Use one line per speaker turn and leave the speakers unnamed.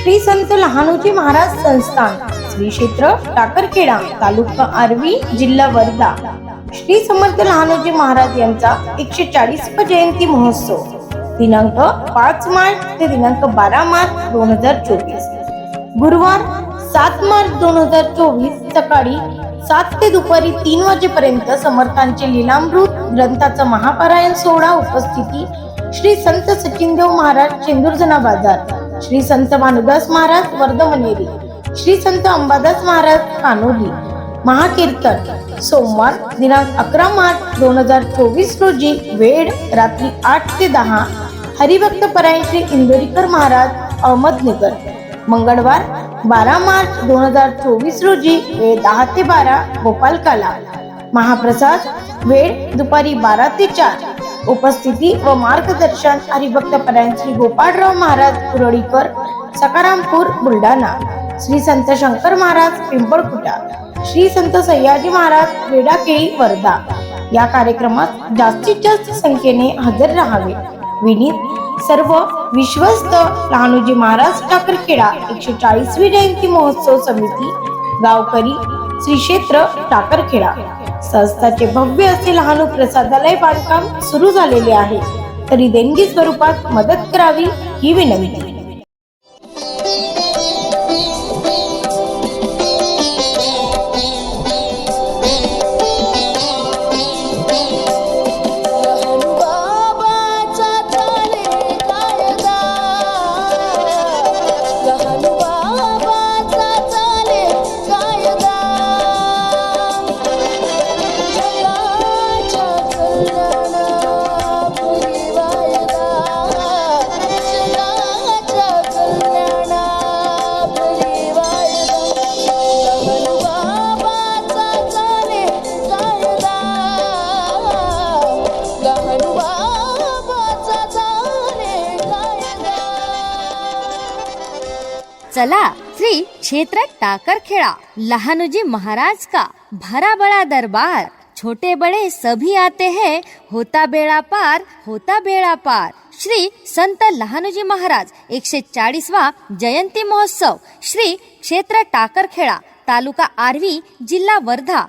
श्री संत लहानोजी महाराज संस्थान श्री क्षेत्र टाकरखेडा तालुका आर्वी जिल्हा वर्धा. श्री समर्थ लहानोजी महाराज यांचा एकशे चाळीस जयंती महोत्सव. दिनांक पाच मार्च ते दिनांक बारा मार्च दोन हजार चोवीस. गुरुवार सात मार्च दोन हजार चोवीस सकाळी सात ते दुपारी तीन वाजेपर्यंत समर्थांचे लिलामृत ग्रंथाचा महापारायण सोहळा उपस्थिती श्री संत सचिनदेव महाराज चेंदूरजना बाजार. श्री संत भानुदास महाराज वर्धमनेरी श्री संत अंबादास महाराज कानोली महाकीर्तन सोमवार दिनांक अकरा मार्च दोन हजार चोवीस रोजी वेळ रात्री आठ ते दहा हरिभक्त परायण श्री इंदोरीकर महाराज अहमदनगर मंगळवार बारा मार्च दोन हजार चोवीस रोजी वेळ दहा ते बारा गोपालकाला महाप्रसाद वेळ दुपारी बारा ते चार उपस्थिती व मार्गदर्शन हरिभक्त परायण श्री गोपाळराव महाराज कुरळीकर सकारामपूर बुलढाणा. श्री संत शंकर महाराज पिंपळकुटा. श्री संत सयाजी महाराज वेडाकेळी वर्धा. या कार्यक्रमात जास्तीत जास्त संख्येने हजर राहावे. विनीत सर्व विश्वस्त लहानोजी महाराज टाकरखेडा एकशे चाळीसवी जयंती महोत्सव समिती गावकरी श्री क्षेत्र टाकरखेडा संस्थाचे भव्य असे लहानू प्रसादालय बांधकाम सुरू झालेले आहे. तरी देणगी स्वरूपात मदत करावी ही विनंती.
चला,
श्री क्षेत्र टाकर टाकरखेड़ा लहानुजी महाराज का भरा बड़ा दरबार। छोटे बड़े सभी आते हैं, होता बेड़ा पार, होता बेड़ा पार। श्री संत लहानुजी महाराज, एक एकशे चालीसवा जयंती महोत्सव। श्री क्षेत्र टाकर खेड़ा, तालुका आरवी, जिला वर्धा।